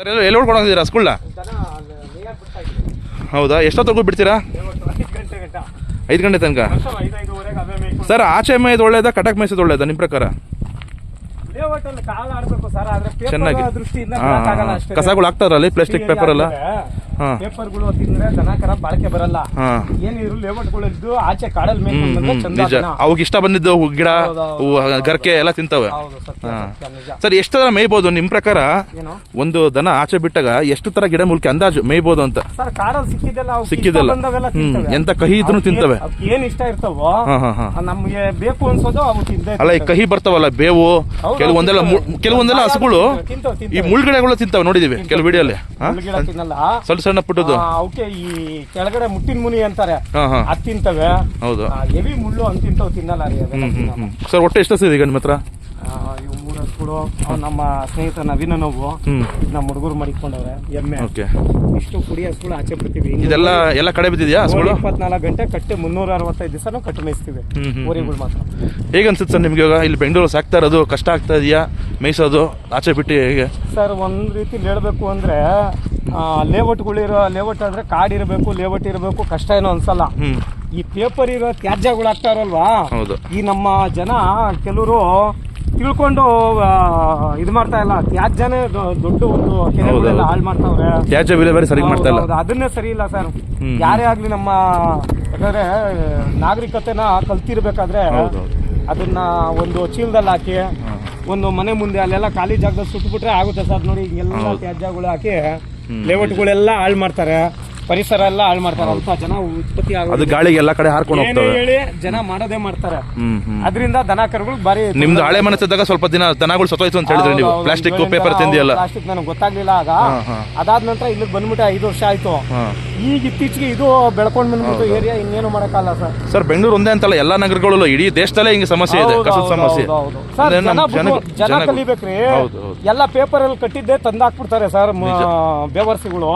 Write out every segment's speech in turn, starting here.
ಎಲ್ಲ ಎಲ್ಲಿ ಹೊಡ್ಕೊಂಡೋಗಿದ್ದೀರಾ ಸ್ಕೂಲ್ನ ಹೌದಾ? ಎಷ್ಟೊತ್ತಿಗೂ ಬಿಡ್ತೀರಾ? ಐದು ಗಂಟೆ ತನಕ? ಸರ್ ಆಚೆ ಮೇಯ್ದು ಒಳ್ಳೇದಾ ಕಟಕ್ ಮೇಯ್ಸೋದು ಒಳ್ಳೇದಾ ನಿಮ್ಮ ಪ್ರಕಾರ? ಚೆನ್ನಾಗಿ. ಕಸಗಳು ಹಾಕ್ತಾರಲ್ಲ ಪ್ಲಾಸ್ಟಿಕ್ ಪೇಪರ್ ಎಲ್ಲ ಪೇಪರ್ಗಳು ತಿಂದ್ರೆ ದನ ಕರ ಬಾಳಕೆ ಬರಲ್ಲ. ಏನಿದ್ರು ಲೇಔಟ್ಗಳಿದ್ದು ಆಚೆ ಕಾಡಲ್ ನಿಜ. ಅವಾಗ ಇಷ್ಟ ಬಂದಿದ್ದು ಗಿಡ ಗರ್ಕೆ ಎಲ್ಲ ತಿಂತವೆ. ಸರ್ ಎಷ್ಟು ತರ ಮೇಯ್ಬೋದು? ನಿಮ್ ಪ್ರಕಾರ ಒಂದು ದನ ಆಚೆ ಬಿಟ್ಟಾಗ ಎಷ್ಟು ತರ ಗಿಡ ಮೂಲಿಕೆ ಅಂದಾಜು ಮೇಯ್ಬೋದು ಅಂತ? ಹ್ಮ್. ಎಂತ ಕಹಿ ಇದ್ರೂ ತಿಂತವೆ. ಏನ್ ಇಷ್ಟ ಇರ್ತಾವೋ ನಮ್ಗೆ ಬೇಕು ಅನ್ಸೋದು ಅಲ್ಲ ಈ ಕಹಿ ಬರ್ತಾವಲ್ಲ ಬೇವು ಕೆಲವೊಂದೆಲ್ಲ ಕೆಲವೊಂದೆಲ್ಲ ಹಸುಗಳು ಈ. ಮುಳ್ಗಿಡಗಳು ತಿಂತಾವೆ ನೋಡಿದೀವಿ ಕೆಲವು ವಿಡಿಯೋಲಿ ಅಲ್ಲಿ. ಮುಳ್ಳುಗಿಡ ತಿನ್ನಲ್ಲ. ಸಣ್ಣ ಪುಟ್ಟದ್ದು? ಆ, ಅವಕ್ಕೆ ಈ ಕೆಳಗಡೆ ಮುಟ್ಟಿನ ಮುನಿ ಅಂತಾರೆ. ಹಾ ಹಾ. ಅದ್ ತಿಂತವೆ. ಹೌದು. ಹೆವಿ ಮುಳ್ಳು ಅಂತ ತಿಂತವ್ ತಿನ್ನಲ್ಲ ರೀ ಅವೆಲ್ಲ ಹ್ಮ್ ಹ್ಮ್ ತಿನ್ನಲ್ಲ. ಹ್ಮ್. ಸರ್ ಒಟ್ಟು ಎಷ್ಟು ಇದೆ ನಿಮ್ಮ ಹತ್ರ? ಆ, ಇವು ಮೂರು ಹಸುಗಳು ಅವ್ ನಮ್ಮ ಸ್ನೇಹಿತ ನವೀನ ನೋವು. ಹ್ಮ್. ಇದ್ ನಮ್ಮ ಹುಡುಗರು ಮಾಡಿಕೊಂಡವ್ರೆ ಎಮ್ಮೆ. ಓಕೆ. ಇಷ್ಟು ಕುಡಿ ಹಸುಗಳು ಆಚೆ ಬಿಡ್ತೀವಿ ಇದೆಲ್ಲ ಎಲ್ಲ ಕಡೆ ಬಿದ್ದಿದ್ಯಾ ಹಸುಗಳು? ಇಪ್ಪತ್ನಾಲ್ಕು ಗಂಟೆ ಕಟ್ಟೆ ಮುನ್ನೂರ ಅರವತ್ತೈದು ದಿವಸನೂ ಕಟ್ಟು ಮೇಯಿಸ್ತೀವಿ ಹ್ಮ್ ಹ್ಮ್. ಊರಿಗಳು ಮಾತ್ರ. ಹೇಗೆ ಅನ್ಸುತ್ತೆ ಸರ್ ನಿಮ್ಗೆ ಇವಾಗ? ಇಲ್ಲಿ ಬೆಂಗಳೂರು ಸಾಕ್ತಾ ಇರೋದು ಕಷ್ಟ ಆಗ್ತಾ ಇದೆಯಾ? ಮೇಯಿಸೋದು ಆಚೆ ಬಿಟ್ಟು ಹೇಗೆ? ಸರ್ ಒಂದ್ ರೀತಿ ಹೇಳ್ಬೇಕು ಅಂದ್ರೆ ಲೇಔಟ್ಗಳಿರೋ ಲೇಔಟ್ ಅಂದ್ರೆ ಕಾರ್ಡ್ ಇರಬೇಕು ಲೇಔಟ್ ಇರಬೇಕು ಕಷ್ಟ ಏನೋ ಅನ್ಸಲ್ಲ. ಈ ಪೇಪರ್ ಇರೋ ತ್ಯಾಜ್ಯಗಳು ಆಗ್ತಾರಲ್ವಾ ಈ ನಮ್ಮ ಜನ ಕೆಲವರು ತಿಳ್ಕೊಂಡು ಇದು ಮಾಡ್ತಾ ಇಲ್ಲ. ತ್ಯಾಜ್ಯನೇ ದೊಡ್ಡ ಒಂದು ಕೆರೆಗಳೆಲ್ಲ ಹಾಳು ಮಾಡ್ತಾವ್ರೆ. ತ್ಯಾಜ್ಯ ವಿಲೇವಾರಿ ಸರಿ ಮಾಡ್ತಾ ಇಲ್ಲ. ಅದನ್ನೇ ಸರಿ ಇಲ್ಲ ಸರ್. ಯಾರೇ ಆಗ್ಲಿ ನಮ್ಮ ಯಾಕಂದ್ರೆ ನಾಗರಿಕತೆನ ಕಲ್ತಿರ್ಬೇಕಾದ್ರೆ. ಅದನ್ನ ಒಂದು ಚೀಲದಲ್ಲಿ ಹಾಕಿ ಒಂದು ಮನೆ ಮುಂದೆ ಅಲ್ಲೆಲ್ಲ ಖಾಲಿ ಜಾಗದಲ್ಲಿ ಸುಟ್ಬಿಟ್ರೆ ಆಗುತ್ತೆ ಸರ್. ನೋಡಿ ಎಲ್ಲ. ತ್ಯಾಜ್ಯಗಳು ಹಾಕಿ. ಲೇಔಟ್ಗಳೆಲ್ಲ ಹಾಳು ಮಾಡ್ತಾರೆ. ಪರಿಸರ ಎಲ್ಲ ಹಾಳು ಮಾಡ್ತಾರೆ. ಅಂತ ಜನ ಉತ್ಪತ್ತಿ ಅದು ಆಗೋದು ಗಾಳಿಗೆ ಎಲ್ಲ ಕಡೆ ಹಾರ್ಕೊಂಡು ಹೋಗ್ತಾರೆ ಹೋಗ್ತವೆ. ಹೇಳಿ ಜನ ಮಾಡೋದೇ ಮಾಡ್ತಾರೆ. ಹ್ಮ್ ಹ್ಮ್. ಅದರಿಂದ ದನ ಕರುಗಳು ಬಾರಿ ನಿಮ್ದು ಹಳೆ ಮನಸ್ಸಿದ್ದಾಗ ಸ್ವಲ್ಪ ದಿನ ದನಗಳು ಸತ್ತೋಯ್ತು ಅಂತ ಹೇಳಿದ್ರೆ ನೀವು. ಪ್ಲಾಸ್ಟಿಕ್ ಪೇಪರ್ ತಿಂದಿಲ್ಲ ಪ್ಲಾಸ್ಟಿಕ್ ನನಗೆ ಗೊತ್ತಾಗ್ಲಿಲ್ಲ ಆಗ. ಅದಾದ ನಂತರ ಇಲ್ಲಿ ಬಂದ್ಬಿಟ್ಟೆ ಐದು ವರ್ಷ ಆಯ್ತು. ಈಗ ಇತ್ತೀಚೆಗೆ ಇದು ಬೆಳ್ಕೊಂಡ್ ಬಂದ್ಬಿಟ್ಟು ಏರಿಯಾ ಇನ್ನೇನು ಮಾಡಕ್ಕಾಗಲ್ಲ ಸರ್. ಸರ್ ಬೆಂಗಳೂರು ಒಂದೇ ಅಂತಲ್ಲ ಎಲ್ಲಾ ನಗರಗಳಲ್ಲೂ ಇಡೀ ದೇಶದಲ್ಲೇ ಹಿಂಗೆ ಸಮಸ್ಯೆ ಇದೆ ಹೌದು, ಕಸದ ಹೌದು, ಸಮಸ್ಯೆ. ಹೌದು, ಹೌದು. ಸರ್, ಅಂದ್ರೆ ಜನ ನಮ್ಮ ಕಲಿಬೇಕ್ರಿ. ಹೌದು, ಹೌದು. ಎಲ್ಲ ಪೇಪರ್ ಅಲ್ಲಿ ಕಟ್ಟಿದ್ದೆ ತಂದಾಕ್ಬಿಡ್ತಾರೆ ಸರ್ ಬೇವರ್ಸಿಗಳು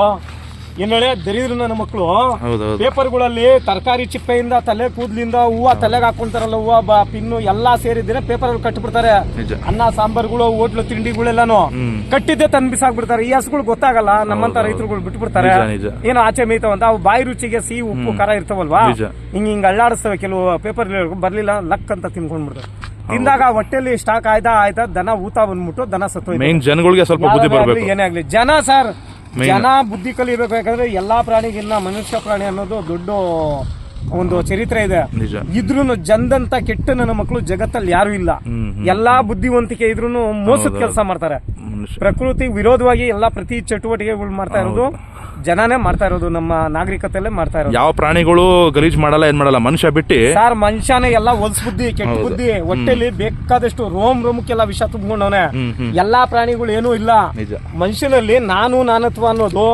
ಏನ್ ಹೇಳಿ ದರಿದ್ರ ನನ್ನ ಮಕ್ಕಳು ಹೌದು ಪೇಪರ್ಗಳಲ್ಲಿ ತರಕಾರಿ ಚಿಪ್ಪೆಯಿಂದ ತಲೆ ಕೂದಲಿಂದ ಹೂವ ತಲೆಗೆ ಹಾಕೊಂತಾರಲ್ಲ ಹೂವ ಬ ಪಿನ್ನು ಎಲ್ಲಾ ಸೇರಿದ್ರೆ ಪೇಪರ್ ಅಲ್ಲಿ ನಿಜ. ಅನ್ನ ಸಾಂಬಾರ್ಗಳು ಹೋಟ್ಲು ತಿಂಡಿಗಳೆಲ್ಲಾನು. ಕಟ್ಟಿದ್ದೆ ತಂದ್ ಬಿಸಾಕ್ಬಿಡ್ತಾರೆ. ಈ ಹಸುಗಳು ಗೊತ್ತಾಗಲ್ಲ ನಮ್ಮಂತ ರೈತರುಗಳು ಬಿಟ್ಬಿಡ್ತಾರೆ. ನಿಜ, ನಿಜ. ಏನೋ ಆಚೆ ಮೇಯ್ತಾವಂತ ಅವು ಬಾಯಿ ರುಚಿಗೆ ಸಿಹಿ ಉಪ್ಪು ಖಾರ ಇರ್ತಾವಲ್ವಾ? ನಿಜ. ಹಿಂಗ ಹಿಂಗ್ ಅಳ್ಳಾಡಿಸ್ತವೆ. ಕೆಲವು ಪೇಪರ್ ಬರ್ಲಿಲ್ಲ ಲಕ್ ಅಂತ ತಿನ್ಕೊಂಡ್ಬಿಡ್ತಾರೆ. ತಿಂದಾಗ ಹೊಟ್ಟೆಲಿ ಸ್ಟಾಕ್ ಆಯ್ತಾ ಆಯ್ತಾ ದನ ಊತ ಬಂದ್ಬಿಟ್ಟು ದನ ಸತ್ತೋಯ್ತು ಮೇನ್ ಜನಗಳಿಗೆ ಸ್ವಲ್ಪ ಬುದ್ಧಿ ಯಾವ್ದಾದ್ರು ಆಗ್ಲಿ, ಬರ್ಬೇಕು. ಏನೇ ಆಗ್ಲಿ. ಜನ ಸರ್. ಜನ ಬುದ್ಧಿ ಕಲಿಬೇಕು ಎಲ್ಲಾ ಪ್ರಾಣಿಗಿನ್ನ ಮನುಷ್ಯ ಪ್ರಾಣಿ ಅನ್ನೋದು ದೊಡ್ಡ ಒಂದು ಚರಿತ್ರೆ ಇದೆ. ನಿಜ. ಇದ್ರೂ ಜಂದಂತ ಕೆಟ್ಟ ನನ್ನ ಮಕ್ಕಳು ಜಗತ್ತಲ್ಲಿ ಯಾರು ಇಲ್ಲ. ಎಲ್ಲಾ ಬುದ್ಧಿವಂತಿಕೆ ಇದ್ರೂ ಮೋಸದ ಕೆಲಸ ಮಾಡ್ತಾರೆ. ಪ್ರಕೃತಿ ವಿರೋಧವಾಗಿ ಎಲ್ಲಾ ಪ್ರತಿ ಚಟುವಟಿಕೆಗಳು ಮಾಡ್ತಾ ಇರೋದು ಜನನೇ ಮಾಡ್ತಾ ಇರೋದು ನಮ್ಮ ನಾಗರಿಕತೆಲ್ಲೇ ಮಾಡ್ತಾ ಇರೋದು. ಯಾವ ಪ್ರಾಣಿಗಳು ಗಲೀಜ್ ಮಾಡಲ್ಲ ಏನ್ ಮಾಡಲ್ಲ ಮನುಷ್ಯ ಬಿಟ್ಟು. ಸರ್ ಮನುಷ್ಯನೇ ಎಲ್ಲಾ ಹೊಲ್ಸ್ ಬುದ್ಧಿ ಕೆಟ್ಟ ಬುದ್ಧಿ ಹೊಟ್ಟೆಲಿ ಬೇಕಾದಷ್ಟು ರೋಮ್ ರೋಮಕ್ಕೆಲ್ಲ ವಿಷ ತುಂಬಿಕೊಂಡವನೇ. ಎಲ್ಲಾ ಪ್ರಾಣಿಗಳು ಏನೂ ಇಲ್ಲ. ಮನುಷ್ಯನಲ್ಲಿ ನಾನು ನಾನತ್ವ ಅನ್ನೋದು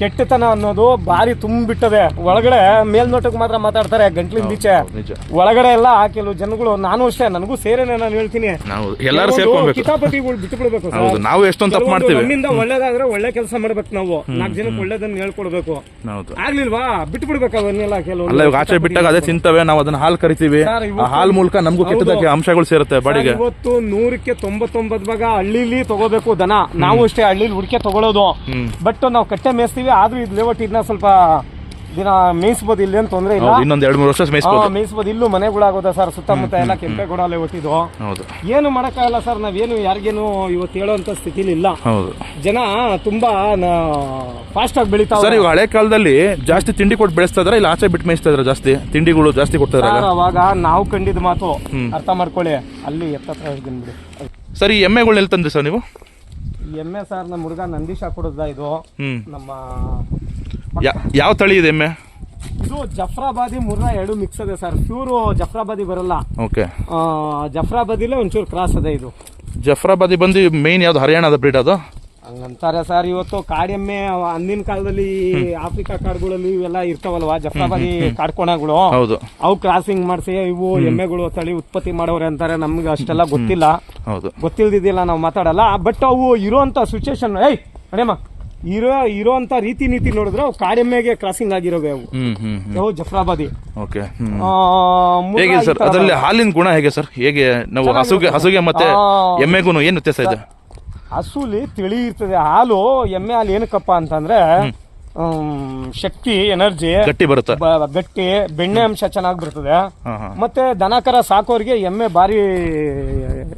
ಕೆಟ್ಟತನ ಅನ್ನೋದು ಬಾರಿ ತುಂಬಿಟ್ಟದೆ. ಒಳಗಡೆ ಮೇಲ್ನೋಟಕ್ಕೆ ಮಾತ್ರ ಮಾತಾಡ್ತಾರೆ ಗಂಟ್ಲಿನ ಈಚೆ ನಿಜ. ಒಳಗಡೆ ಎಲ್ಲ ಕೆಲವು ಜನಗಳು ನಾನು ಅಷ್ಟೇ ನನಗೂ ಸೇರೇನೆ ನಾನು ಹೇಳ್ತೀನಿ. ನಾವು ಎಲ್ಲರೂ ಸೇರ್ಕೊಬೇಕು. ಕಿತಾಪತಿಗಳು ಬಿಟ್ಟು ಬಿಡ್ಬೇಕು ಹೌದು ನಾವು ಎಷ್ಟೊಂದು ತಪ್ಪು ಮಾಡ್ತೀವಿ. ನಮ್ಮಿಂದ ಒಳ್ಳೇದಾದ್ರೆ ಒಳ್ಳೆ ಕೆಲಸ ಮಾಡ್ಬೇಕು ನಾವು. ನಾಲ್ಕು ಜನಕ್ಕೆ ಒಳ್ಳೇದನ್ನ ಹೇಳ್ಕೊಡ್ಬೇಕು. ಹೌದು. ಆಗ್ಲಿಲ್ವಾ? ಬಿಟ್ಟು ಬಿಡ್ಬೇಕು ಅವನ್ನೆಲ್ಲ ಕೆಲವು ಅಲ್ಲ ಇವಾಗ ಆಚೆ ಬಿಟ್ಟಾಗ ಅದೇ ತಿಂತವೆ ನಾವು ಅದನ್ನ ಹಾಲು ಕರಿತೀವಿ. ಆ ಹಾಲ್ ಮೂಲಕ ನಮಗೂ ಕೆಟ್ಟದಕ್ಕೆ ಅಂಶಗಳು ಸೇರುತ್ತೆ ಬಾಡಿಗೆ. ಇವತ್ತು ನೂರಕ್ಕೆ ತೊಂಬತ್ತೊಂಬತ್ತು ಭಾಗ ಹಳ್ಳಿಲಿ ತಗೋಬೇಕು ದನ. ನಾವು ಅಷ್ಟೇ ಹಳ್ಳಿಲಿ ಹುಡುಕೆ ತಗೊಳ್ಳೋದು ಬಟ್ ನಾವು ಕಟ್ಟೆ ಆದ್ರೂ ಇದು ಲೇಔಟ್ ಇದನ್ನ ಸ್ವಲ್ಪ ದಿನ ಮೇಯಿಸ್ಬೋದು ಇಲ್ಲಿ ಏನು ತೊಂದರೆ ಇಲ್ಲ. ಇನ್ನೊಂದು ಇನ್ನೊಂದ್ ಎರಡು ಮೂರು ವರ್ಷ ಮೇಯಿಸ್ಬೋದು. ಮೇಯಿಸ್ಬೋದು. ಇಲ್ಲೂ ಮನೆಗಳಾಗೋದ ಸರ್ ಸುತ್ತಮುತ್ತ ಎಲ್ಲ ಕೆಂಪೇಗೌಡ ಲೇಔಟ್ ಇದು. ಹೌದು. ಏನು ಮಾಡೋಕ್ಕಾಗಲ್ಲ ಸರ್ ನಾವೇನು ಯಾರಿಗೇನು ಇವತ್ತು ಹೇಳೋಂತ ಸ್ಥಿತಿಲಿ ಇಲ್ಲ ಹೌದು. ಜನ ತುಂಬಾ ಫಾಸ್ಟ್ ಆಗಿ ಬೆಳೀತಾ ಸರ್ ಇವಾಗ ಹಳೆ ಕಾಲದಲ್ಲಿ ಜಾಸ್ತಿ ತಿಂಡಿ ಕೊಟ್ಟು ಬೆಳೆಸ್ತಾ ಇದ್ರ ಇಲ್ಲ ಆಚೆ ಬಿಟ್ಟು ಮೇಯಿಸ್ತಾ ಇದ್ರ ಜಾಸ್ತಿ? ತಿಂಡಿಗಳು ಜಾಸ್ತಿ ಕೊಡ್ತಾ ಇದ್ರಾಗ? ಸರ್ ಅವಾಗ ನಾವು ಕಂಡಿದ್ ಮಾತು ಅರ್ಥ ಮಾಡ್ಕೊಳ್ಳಿ ಅಲ್ಲಿ ಎತ್ತತ್ರ ಹೇಳ್ತೀನಿ ಬಿಡಿ ಸರ್ ಈ ಎಮ್ಮೆಗಳು ಎಲ್ಲಿ ತಂದ್ರಿ ಸರ್ ನೀವು? ಈ ಎಮ್ಮೆ ಸರ್ ನಮ್ಮ ಹುಡುಗ ನಂದೀಶ ಕೊಡೋದ ಇದು. ಹ್ಮ್. ನಮ್ಮ ಯಾ- ಯಾವ ತಳಿ ಇದೆ ಎಮ್ಮೆ ಇದು ಜಫ್ರಾಬಾದಿ ಮುರ್ರಾ ಎರಡು ಮಿಕ್ಸ್ ಇದೆ ಸರ್ ಪ್ಯೂರು ಜಫ್ರಾಬಾದಿ ಬರಲ್ಲ. ಓಕೆ. ಆ, ಜಫ್ರಾಬಾದಿಲೇ ಒಂಚೂರು ಕ್ರಾಸ್ ಅದೇ ಇದು. ಜಫ್ರಾಬಾದಿ ಬಂದು ಮೇನ್ ಯಾವ್ದು ಹರಿಯಾಣದ ಬ್ರೀಡ್ ಅದು? ಹಂಗಂತಾರೆ ಸರ್ ಇವತ್ತು ಕಾಡೆಮ್ಮೆ ಅಂದಿನ ಕಾಲದಲ್ಲಿ ಆಫ್ರಿಕಾ ಕಾಡುಗಳಲ್ಲಿ ಇವೆಲ್ಲ ಇರ್ತಾವಲ್ವಾ? ಜಫ್ರಾಬಾದಿ ಕಾಡ್ಕೋಣಗಳು. ಹೌದು. ಅವು ಕ್ರಾಸಿಂಗ್ ಮಾಡಿಸಿ ಇವು ಎಮ್ಮೆಗಳು ತಳಿ ಉತ್ಪತ್ತಿ ಮಾಡೋರೆ ಅಂತಾರೆ ನಮ್ಗೆ ಅಷ್ಟೆಲ್ಲ ಗೊತ್ತಿಲ್ಲ. ಹೌದು. ಗೊತ್ತಿಲ್ದಿದ್ದಿಲ್ಲ ನಾವು ಮಾತಾಡಲ್ಲ. ಬಟ್ ಅವು ಇರೋಂತ ಸಿಚುವೇಶನ್ ಏಯ್ ಅಡೇಮ್ಮ ಇರೋ ಇರೋಂಥ ರೀತಿ ನೀತಿ ನೋಡಿದ್ರೆ ಅವು ಕಾಡೆಮ್ಮೆಗೆ ಕ್ರಾಸಿಂಗ್ ಆಗಿರೋವೆ ಅವು. ಅವು ಜಫ್ರಾಬಾದಿ ಓಕೆ ಆ, ಮುರ್ರಾ ಹೇಗೆ ಈ ಸರ್? ಅದರಲ್ಲಿ ಹಾಲಿನ ಗುಣ ಹೇಗೆ ಸರ್? ಹೇಗೆ ನಾವು ಹಸುಗೆ ಹಸುಗೆ ಮತ್ತೆ. ಎಮ್ಮೆಗೂ ಏನು ವ್ಯತ್ಯಾಸ ಇದೆ? ಹಸುಲಿ ತಿಳಿ ಇರ್ತದೆ. ಹಾಲು ಎಮ್ಮೆ ಹಾಲು ಏನಕ್ಕಪ್ಪ ಅಂತಂದ್ರೆ ಹ್ಮ್, ಶಕ್ತಿ ಎನರ್ಜಿ ಗಟ್ಟಿ ಬರುತ್ತೆ. ಗಟ್ಟಿ ಬೆಣ್ಣೆ ಅಂಶ ಚೆನ್ನಾಗಿ ಬರ್ತದೆ. ಮತ್ತೆ ದನಕರ ಸಾಕೋರಿಗೆ ಎಮ್ಮೆ ಬಾರಿ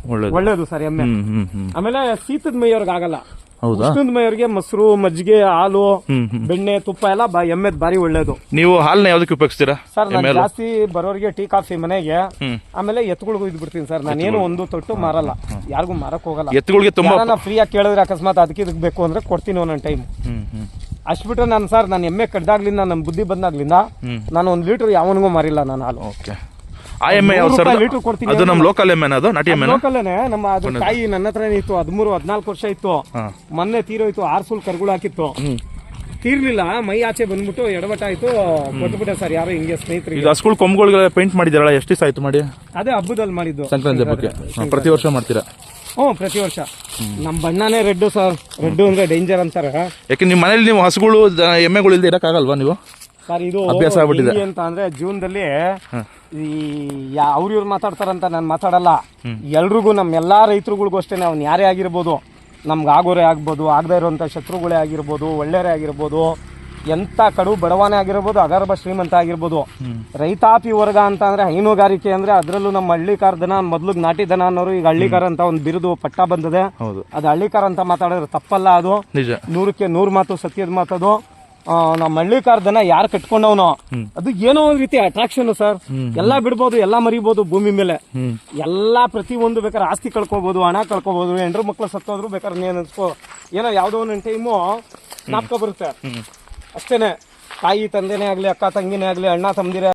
ಒಳ್ಳೇದು. ಒಳ್ಳೇದು ಸರ್ ಎಮ್ಮೆ. ಹ್ಮ್ ಹ್ಮ್ ಹ್ಮ್. ಆಮೇಲೆ ಶೀತದ ಮೈಯವ್ರಿಗೆ ಆಗಲ್ಲ. ಹೌದಾ? ಉಷ್ಣದ ಮೈಯವ್ರಿಗೆ ಮೊಸರು ಮಜ್ಜಿಗೆ ಹಾಲು ಬೆಣ್ಣೆ ತುಪ್ಪ ಎಲ್ಲ ಬಾ- ಎಮ್ಮೆದ್ ಬಾರಿ ಒಳ್ಳೇದು. ನೀವು ಹಾಲ್ನ ಯಾವ್ದಕ್ಕೆ ಉಪಯೋಗಿಸ್ತೀರಾ? ಸರ್ ನಾನು ಜಾಸ್ತಿ ಬರೋರಿಗೆ ಟೀ ಕಾಫಿ ಮನೆಗೆ ಆಮೇಲೆ ಎತ್ತುಗಳಿಗೂ ಇದ್ ಬಿಡ್ತೀನಿ ಸರ್. ನಾನೇನು ಒಂದು ತೊಟ್ಟು ಮಾರಲ್ಲ. ಯಾರಿಗೂ ಮಾರಕ್ ಹೋಗಲ್ಲ. ಎತ್ತುಗಳಿಗೆ ತುಂಬಾ ಯಾರನ್ನ ಫ್ರೀಯಾಗಿ ಕೇಳಿದ್ರೆ ಅಕಸ್ಮಾತ್ ಅದಕ್ಕೆ ಇದಕ್ಕೆ ಬೇಕು ಅಂದ್ರೆ ಕೊಡ್ತೀನಿ ಒಂದೊಂದು ಟೈಮ್ ಹ್ಮ್ ಬಿಟ್ರೆ ನಾನು ಸರ್ ನಾನು ಎಮ್ಮೆ ಕಡ್ದಾಗ್ಲಿಂದ ನನ್ನ ಬುದ್ಧಿ ಬಂದಾಗ್ಲಿಂದ ನಾನು ಒಂದು ಲೀಟರ್ ಯಾವನಿಗೂ ಮಾರಿಲ್ಲ ನಾನು ಹಾಲು. ಓಕೆ. ಆ ಎಮ್ಮೆ ಯಾವ ಸರ್ ರೂಪಾಯಿ ಕೊಡ್ತೀನಿ ಅದು ನಮ್ಮ ಲೋಕಲ್ ಎಮ್ಮೆನ ಅದು ನಾಟಿ ಎಮ್ಮೆನ ಲೋಕಲ್ಲೇನೆ ನಮ್ಮ ಅದ್ರ ತಾಯಿ ನನ್ನ ಹತ್ರನೇ ಇತ್ತು ಹದಿಮೂರು ಹದಿನಾಲ್ಕು ವರ್ಷ ಇತ್ತು. ಮೊನ್ನೆ ತೀರೋಯ್ತು ಆರ್ ಸುಲ್ ಕರ್ಗಳು ಹಾಕಿತ್ತು. ತೀರ್ಲಿಲ್ಲ ಮೈ ಆಚೆ ಬಂದ್ಬಿಟ್ಟು ಎಡವಟ್ಟಾಯ್ತು ಕೊಟ್ಬಿಟ್ಟೆ ಸರ್ ಯಾರೋ ಹಿಂಗೆ ಸ್ನೇಹಿತರಿಗೆ. ಈಗ ಹಸ್ಗಳು ಕೊಂಬುಗಳಿಗೆ ಪೇಂಟ್ ಮಾಡಿದ್ದೀರಲ್ಲ ಎಷ್ಟು ದಿವಸ ಆಯ್ತು ಮಾಡಿ? ಅದೇ ಹಬ್ಬದಲ್ಲಿ ಮಾಡಿದ್ದು. ಸಂಕ್ರಾಂತಿ ಹಬ್ಬಕ್ಕೆ. ಹಾ, ಪ್ರತಿ ವರ್ಷ ಮಾಡ್ತೀರಾ? ಹ್ಞೂ ಪ್ರತಿ ವರ್ಷ. ನಮ್ಮ ಬಣ್ಣನೇ ರೆಡ್ ಸರ್. ರೆಡ್ ಅಂದ್ರೆ ಡೇಂಜರ್ ಅಂತಾರೆ. ಯಾಕೆ ನಿಮ್ಮ ಮನೇಲಿ ನೀವು ಹಸುಗಳು ದ- ಎಮ್ಮೆಗಳು ಇಲ್ಲದೆ ಇರಕ್ಕಾಗಲ್ವಾ ನೀವು? ಸರ್ ಇದು ಅಭ್ಯಾಸ ಆಗ್ಬಿಟ್ಟಿದೆ. ಹೆಂಗೆ ಅಂತ ಅಂದ್ರೆ ಜೂನ್ದಲ್ಲಿ. ಈ ಯಾ ಅವ್ರು ಇವ್ರು ಮಾತಾಡ್ತಾರಂತ ನಾನು ಮಾತಾಡಲ್ಲ. ಎಲ್ರಿಗೂ ನಮ್ಮ ಎಲ್ಲಾ ರೈತರುಗಳಿಗೂ ಅಷ್ಟೇ ಅವ್ನು ಯಾರೇ ಆಗಿರ್ಬೋದು ನಮ್ಗೆ ಆಗೋರೇ ಆಗ್ಬೋದು ಆಗದೇ ಇರುವಂಥ ಶತ್ರುಗಳೇ ಆಗಿರ್ಬೋದು ಒಳ್ಳೆಯರೇ ಆಗಿರ್ಬೋದು ಎಂಥ ಕಡು ಬಡವಾನೆ ಆಗಿರ್ಬೋದು ಅಗರ್ಭ ಶ್ರೀಮಂತ ಆಗಿರ್ಬೋದು ರೈತಾಪಿ ವರ್ಗ ಅಂತ ಅಂದ್ರೆ ಹೈನುಗಾರಿಕೆ ಅಂದ್ರೆ ಅದರಲ್ಲೂ ನಮ್ಮ ಹಳ್ಳಿಕಾರ ದನ ಮೊದ್ಲು ನಾಟಿ ದನ ಅನ್ನೋರು ಈಗ ಹಳ್ಳಿಕಾರ ಅಂತ ಒಂದು ಬಿರುದು ಪಟ್ಟ ಬಂದಿದೆ. ಅದು ಹಳ್ಳಿಕಾರ ಅಂತ ಮಾತಾಡಿದ್ರೆ ತಪ್ಪಲ್ಲ ಅದು. ನೂರಕ್ಕೆ ನೂರು ಮಾತು ಸತ್ಯದ ಮಾತದು. ನಮ್ಮ ಹಳ್ಳಿಕಾರ ದನ ಯಾರು ಕಟ್ಕೊಂಡವನು ಅದು ಏನೋ ಒಂದ್ ರೀತಿ ಅಟ್ರಾಕ್ಷನ್ ಸರ್. ಎಲ್ಲಾ ಬಿಡ್ಬೋದು ಎಲ್ಲಾ ಮರಿಬಹುದು ಭೂಮಿ ಮೇಲೆ. ಎಲ್ಲಾ ಪ್ರತಿ ಒಂದು ಬೇಕಾದ್ರೆ ಆಸ್ತಿ ಕಳ್ಕೊಬಹುದು ಹಣ ಕಳ್ಕೊಬಹುದು ಹೆಂಡ್ರು ಮಕ್ಳು ಸತ್ತೋದ್ರು ಬೇಕಾದ್ರೆ ನೀನ್ ಅನ್ಸ್ಕೋ ಏನೋ ಯಾವ್ದೋ ಒಂದ್ ಟೈಮು ಜ್ಞಾಪಕ ಬರುತ್ತೆ. ಅಷ್ಟೇನೆ. ತಾಯಿ ತಂದೆನೇ ಆಗ್ಲಿ ಅಕ್ಕ ತಂಗಿನೇ ಆಗ್ಲಿ ಅಣ್ಣ ತಮ್ಮದಿರೇ